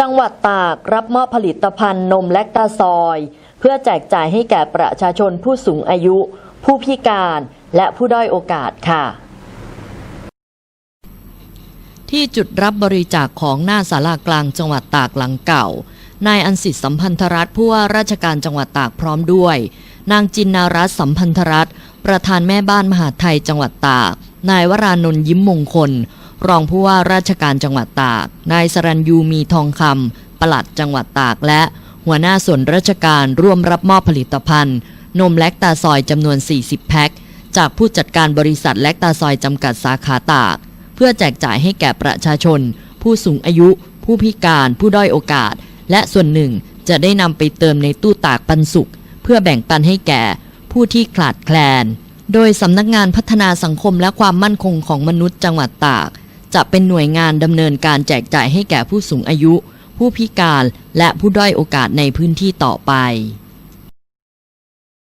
จังหวัดตากรับมอบผลิตภัณฑ์นมแลคตาซอย เพื่อแจกจ่ายให้แก่ประชาชนผู้สูงอายุ ผู้พิการและผู้ด้อยโอกาสค่ะ ที่จุดรับบริจาคของหน้าศาลากลางจังหวัดตากหลังเก่านายอันสิทธิ์สัมพันธรัฐผู้ว่าราชการจังหวัดตากพร้อมด้วย นางจินนารัตสัมพันธรัฐประธานแม่บ้านมหาไทยจังหวัดตาก นายวรานนท์ยิ้มมงคล รองผู้ว่าราชการจังหวัดตาก นายสรัญยูมีทองคำปลัดจังหวัดตากและ หัวหน้าส่วนราชการร่วมรับมอบผลิตภัณฑ์ นมแลคตาซอยจำนวน 40 แพ็ค จากผู้จัดการบริษัทแลคตาซอยจำกัดสาขาตาก เพื่อแจกจ่ายให้แก่ประชาชน ผู้สูงอายุ ผู้พิการผู้ด้อยโอกาส และส่วนหนึ่งจะได้นำไปเติมในตู้ตากปันสุขเพื่อแบ่งปันให้แก่ผู้ที่ขาดแคลน โดยสำนักงานพัฒนาสังคมและความมั่นคงของมนุษย์จังหวัดตาก จะเป็นหน่วยงานดำเนินการแจกจ่ายให้แก่ผู้สูงอายุ ผู้พิการและผู้ด้อยโอกาสในพื้นที่ต่อไป